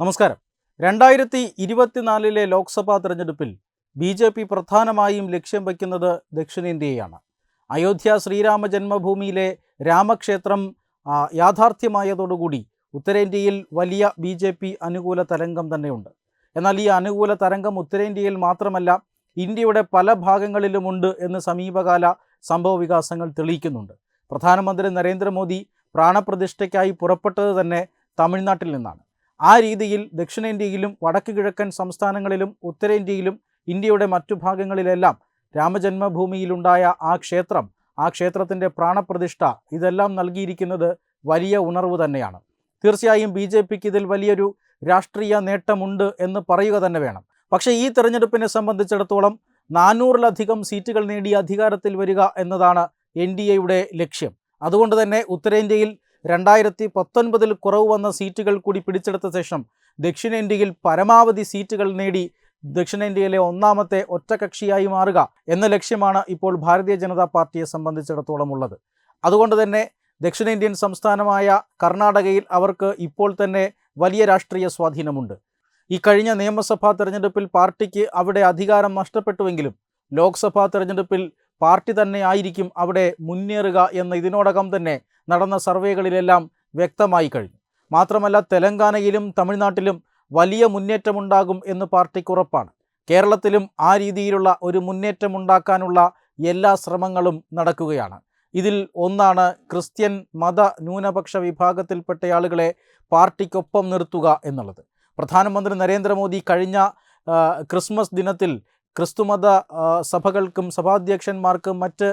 നമസ്കാരം. രണ്ടായിരത്തി ഇരുപത്തിനാലിലെ ലോക്സഭാ തെരഞ്ഞെടുപ്പിൽ ബി ജെ പി പ്രധാനമായും ലക്ഷ്യം വയ്ക്കുന്നത് ദക്ഷിണേന്ത്യയാണ് അയോധ്യ ശ്രീരാമ ജന്മഭൂമിയിലെ രാമക്ഷേത്രം യാഥാർത്ഥ്യമായതോടുകൂടി ഉത്തരേന്ത്യയിൽ വലിയ ബി ജെ പി അനുകൂല തരംഗം തന്നെയുണ്ട്. എന്നാൽ ഈ അനുകൂല തരംഗം ഉത്തരേന്ത്യയിൽ മാത്രമല്ല ഇന്ത്യയുടെ പല ഭാഗങ്ങളിലുമുണ്ട് എന്ന് സമീപകാല സംഭവ വികാസങ്ങൾ തെളിയിക്കുന്നുണ്ട്. പ്രധാനമന്ത്രി നരേന്ദ്രമോദി പ്രാണപ്രതിഷ്ഠയ്ക്കായി പുറപ്പെട്ടത് തന്നെ തമിഴ്നാട്ടിൽ നിന്നാണ്. ആ രീതിയിൽ ദക്ഷിണേന്ത്യയിലും വടക്ക് കിഴക്കൻ സംസ്ഥാനങ്ങളിലും ഉത്തരേന്ത്യയിലും ഇന്ത്യയുടെ മറ്റു ഭാഗങ്ങളിലെല്ലാം രാമജന്മഭൂമിയിലുണ്ടായ ആ ക്ഷേത്രം ആ ക്ഷേത്രത്തിന്റെ പ്രാണപ്രതിഷ്ഠ ഇതെല്ലാം നൽകിയിരിക്കുന്നത് വലിയ ഉണർവ് തന്നെയാണ്. തീർച്ചയായും ബി ജെ പിക്ക് ഇതിൽ വലിയൊരു രാഷ്ട്രീയ നേട്ടമുണ്ട് എന്ന് പറയുക തന്നെ വേണം. പക്ഷേ ഈ തെരഞ്ഞെടുപ്പിനെ സംബന്ധിച്ചിടത്തോളം നാനൂറിലധികം സീറ്റുകൾ നേടി അധികാരത്തിൽ വരിക എന്നതാണ് എൻ ഡി എയുടെ ലക്ഷ്യം. അതുകൊണ്ട് തന്നെ ഉത്തരേന്ത്യയിൽ രണ്ടായിരത്തി പത്തൊൻപതിൽ കുറവ് വന്ന സീറ്റുകൾ കൂടി പിടിച്ചെടുത്ത ശേഷം ദക്ഷിണേന്ത്യയിൽ പരമാവധി സീറ്റുകൾ നേടി ദക്ഷിണേന്ത്യയിലെ ഒന്നാമത്തെ ഒറ്റകക്ഷിയായി മാറുക എന്ന ലക്ഷ്യമാണ് ഇപ്പോൾ ഭാരതീയ ജനതാ പാർട്ടിയെ സംബന്ധിച്ചിടത്തോളം ഉള്ളത്. അതുകൊണ്ട് തന്നെ ദക്ഷിണേന്ത്യൻ സംസ്ഥാനമായ കർണാടകയിൽ അവർക്ക് ഇപ്പോൾ തന്നെ വലിയ രാഷ്ട്രീയ സ്വാധീനമുണ്ട്. ഈ കഴിഞ്ഞ നിയമസഭാ തെരഞ്ഞെടുപ്പിൽ പാർട്ടിക്ക് അവിടെ അധികാരം നഷ്ടപ്പെട്ടുവെങ്കിലും ലോക്സഭാ തെരഞ്ഞെടുപ്പിൽ പാർട്ടി തന്നെ ആയിരിക്കും അവിടെ മുന്നേറുക എന്ന് ഇതിനോടകം തന്നെ നടന്ന സർവേകളിലെല്ലാം വ്യക്തമായി കഴിഞ്ഞു. മാത്രമല്ല തെലങ്കാനയിലും തമിഴ്നാട്ടിലും വലിയ മുന്നേറ്റമുണ്ടാകും എന്ന് പാർട്ടിക്ക് ഉറപ്പാണ്. കേരളത്തിലും ആ രീതിയിലുള്ള ഒരു മുന്നേറ്റമുണ്ടാക്കാനുള്ള എല്ലാ ശ്രമങ്ങളും നടക്കുകയാണ്. ഇതിൽ ഒന്നാണ് ക്രിസ്ത്യൻ മത ന്യൂനപക്ഷ വിഭാഗത്തിൽപ്പെട്ട ആളുകളെ പാർട്ടിക്കൊപ്പം നിർത്തുക എന്നുള്ളത്. പ്രധാനമന്ത്രി നരേന്ദ്രമോദി കഴിഞ്ഞ ക്രിസ്മസ് ദിനത്തിൽ ക്രിസ്തുമത സഭകൾക്കും സഭാധ്യക്ഷന്മാർക്കും മറ്റ്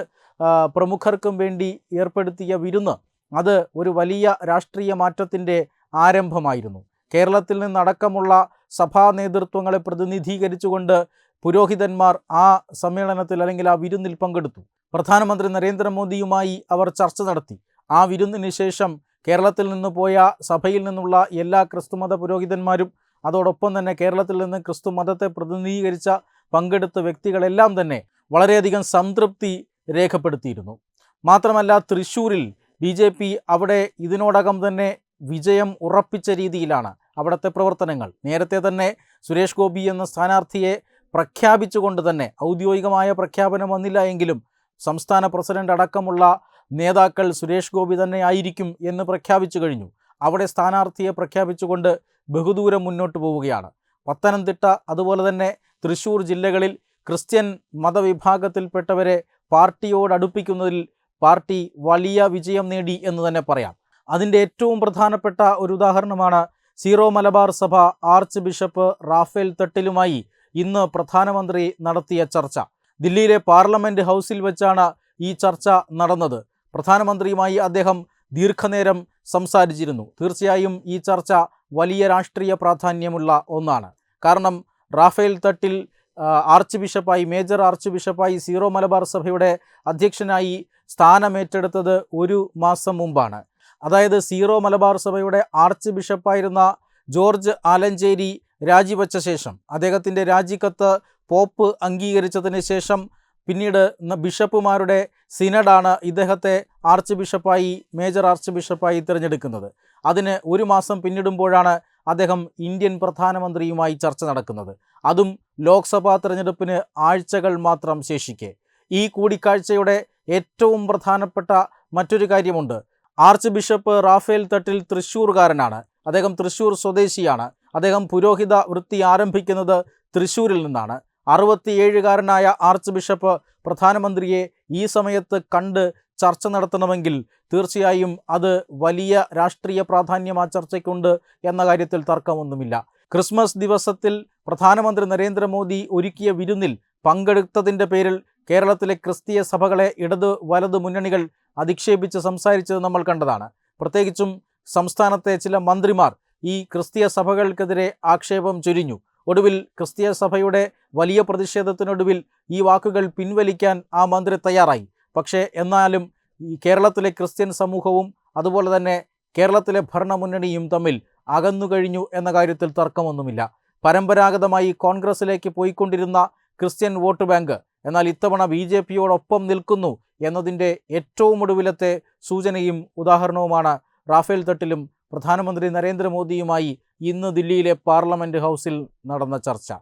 പ്രമുഖർക്കും വേണ്ടി ഏർപ്പെടുത്തിയ വിരുന്ന് അത് ഒരു വലിയ രാഷ്ട്രീയ മാറ്റത്തിന്റെ ആരംഭമായിരുന്നു. കേരളത്തിൽ നിന്നടക്കമുള്ള സഭാ നേതൃത്വങ്ങളെ പ്രതിനിധീകരിച്ചുകൊണ്ട് പുരോഹിതന്മാർ ആ സമ്മേളനത്തിൽ അല്ലെങ്കിൽ ആ വിരുന്നിൽ പങ്കെടുത്തു. പ്രധാനമന്ത്രി നരേന്ദ്രമോദിയുമായി അവർ ചർച്ച നടത്തി. ആ വിരുന്നിന് ശേഷം കേരളത്തിൽ നിന്ന് പോയ സഭയിൽ നിന്നുള്ള എല്ലാ ക്രിസ്തുമത പുരോഹിതന്മാരും അതോടൊപ്പം തന്നെ കേരളത്തിൽ നിന്ന് ക്രിസ്തു മതത്തെ പ്രതിനിധീകരിച്ച പങ്കെടുത്ത വ്യക്തികളെല്ലാം തന്നെ വളരെയധികം സംതൃപ്തി രേഖപ്പെടുത്തിയിരുന്നു. മാത്രമല്ല തൃശ്ശൂരിൽ ബി ജെ പി അവിടെ ഇതിനോടകം തന്നെ വിജയം ഉറപ്പിച്ച രീതിയിലാണ് അവിടുത്തെ പ്രവർത്തനങ്ങൾ. നേരത്തെ തന്നെ സുരേഷ് ഗോപി എന്ന സ്ഥാനാർത്ഥിയെ പ്രഖ്യാപിച്ചുകൊണ്ട് തന്നെ ഔദ്യോഗികമായ പ്രഖ്യാപനം വന്നില്ല എങ്കിലും സംസ്ഥാന പ്രസിഡന്റ് അടക്കമുള്ള നേതാക്കൾ സുരേഷ് ഗോപി തന്നെ ആയിരിക്കും എന്ന് പ്രഖ്യാപിച്ചു കഴിഞ്ഞു. അവിടെ സ്ഥാനാർത്ഥിയെ പ്രഖ്യാപിച്ചുകൊണ്ട് ബഹുദൂരം മുന്നോട്ട് പോവുകയാണ്. പത്തനംതിട്ട അതുപോലെ തന്നെ തൃശ്ശൂർ ജില്ലകളിൽ ക്രിസ്ത്യൻ മതവിഭാഗത്തിൽപ്പെട്ടവരെ പാർട്ടിയോട് അടുപ്പിക്കുന്നതിൽ പാർട്ടി വലിയ വിജയം നേടി എന്ന് തന്നെ പറയാം. അതിന്റെ ഏറ്റവും പ്രധാനപ്പെട്ട ഒരു ഉദാഹരണമാണ് സീറോ മലബാർ സഭ ആർച്ച് ബിഷപ്പ് റാഫേൽ തട്ടിലുമായി ഇന്ന് പ്രധാനമന്ത്രി നടത്തിയ ചർച്ച. ദില്ലിയിലെ പാർലമെന്റ് ഹൗസിൽ വെച്ചാണ് ഈ ചർച്ച നടന്നത്. പ്രധാനമന്ത്രിയുമായി അദ്ദേഹം ദീർഘനേരം സംസാരിച്ചിരുന്നു. തീർച്ചയായും ഈ ചർച്ച വലിയ രാഷ്ട്രീയ പ്രാധാന്യമുള്ള ഒന്നാണ്. കാരണം റാഫേൽ തട്ടിൽ ആർച്ച് ബിഷപ്പായി മേജർ ആർച്ച് ബിഷപ്പായി സീറോ മലബാർ സഭയുടെ അധ്യക്ഷനായി സ്ഥാനമേറ്റെടുത്തത് ഒരു മാസം മുമ്പാണ്. അതായത് സീറോ മലബാർ സഭയുടെ ആർച്ച് ബിഷപ്പായിരുന്ന ജോർജ് ആലഞ്ചേരി രാജിവെച്ച ശേഷം അദ്ദേഹത്തിന്റെ രാജിക്കത്ത് പോപ്പ് അംഗീകരിച്ചതിന് ശേഷം പിന്നീട് ബിഷപ്പുമാരുടെ സിനഡാണ് ഇദ്ദേഹത്തെ ആർച്ച് ബിഷപ്പായി മേജർ ആർച്ച് ബിഷപ്പായി തിരഞ്ഞെടുക്കുന്നത്. അതിന് ഒരു മാസം പിന്നിടുമ്പോഴാണ് അദ്ദേഹം ഇന്ത്യൻ പ്രധാനമന്ത്രിയുമായി ചർച്ച നടക്കുന്നത്. അതും ലോക്സഭാ തിരഞ്ഞെടുപ്പിന് ആഴ്ചകൾ മാത്രം ശേഷിക്കെ. ഈ കൂടിക്കാഴ്ചയുടെ ഏറ്റവും പ്രധാനപ്പെട്ട മറ്റൊരു കാര്യമുണ്ട്. ആർച്ച് ബിഷപ്പ് റാഫേൽ തട്ടിൽ തൃശ്ശൂർകാരനാണ്. അദ്ദേഹം തൃശ്ശൂർ സ്വദേശിയാണ്. അദ്ദേഹം പുരോഹിത വൃത്തി ആരംഭിക്കുന്നത് തൃശ്ശൂരിൽ നിന്നാണ്. അറുപത്തിയേഴുകാരനായ ആർച്ച് ബിഷപ്പ് പ്രധാനമന്ത്രിയെ ഈ സമയത്ത് കണ്ട് ചർച്ച നടത്തണമെങ്കിൽ തീർച്ചയായും അത് വലിയ രാഷ്ട്രീയ പ്രാധാന്യം ആ ചർച്ചയ്ക്കുണ്ട് എന്ന കാര്യത്തിൽ തർക്കമൊന്നുമില്ല. ക്രിസ്മസ് ദിവസത്തിൽ പ്രധാനമന്ത്രി നരേന്ദ്രമോദി ഒരുക്കിയ വിരുന്നിൽ പങ്കെടുത്തതിന്റെ പേരിൽ കേരളത്തിലെ ക്രിസ്തീയ സഭകളെ ഇടത് വലത് മുന്നണികൾ അധിക്ഷേപിച്ച് സംസാരിച്ചത് നമ്മൾ കണ്ടതാണ്. പ്രത്യേകിച്ചും സംസ്ഥാനത്തെ ചില മന്ത്രിമാർ ഈ ക്രിസ്തീയ സഭകൾക്കെതിരെ ആക്ഷേപം ചൊരിഞ്ഞു. ഒടുവിൽ ക്രിസ്തീയ സഭയുടെ വലിയ പ്രതിഷേധത്തിനൊടുവിൽ ഈ വാക്കുകൾ പിൻവലിക്കാൻ ആ മന്ത്രി തയ്യാറായി. പക്ഷേ എന്നാലും ഈ കേരളത്തിലെ ക്രിസ്ത്യൻ സമൂഹവും അതുപോലെ തന്നെ കേരളത്തിലെ ഭരണമുന്നണിയും തമ്മിൽ അകന്നു കഴിഞ്ഞു എന്ന കാര്യത്തിൽ തർക്കമൊന്നുമില്ല. പരമ്പരാഗതമായി കോൺഗ്രസിലേക്ക് പോയിക്കൊണ്ടിരുന്ന ക്രിസ്ത്യൻ വോട്ട് ബാങ്ക് എന്നാൽ ഇത്തവണ ബി ജെ പിയോടൊപ്പം നിൽക്കുന്നു എന്നതിന്റെ ഏറ്റവും ഒടുവിലത്തെ സൂചനയും ഉദാഹരണവുമാണ് റാഫേൽ തട്ടിലും പ്രധാനമന്ത്രി നരേന്ദ്രമോദിയുമായി ഇന്ന് ദില്ലിയിലെ പാർലമെന്റ് ഹൗസിൽ നടന്ന ചർച്ച.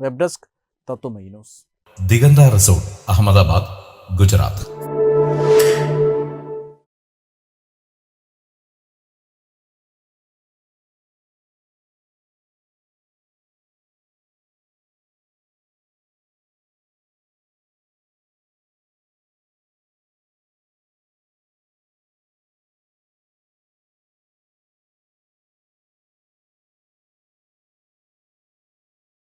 വെബ് ഡെസ്ക് തത്തുമൈ ന്യൂസ്. ദിഗന്ത റിസോർട്ട് അഹമ്മദാബാദ് ഗുജറാത്ത്.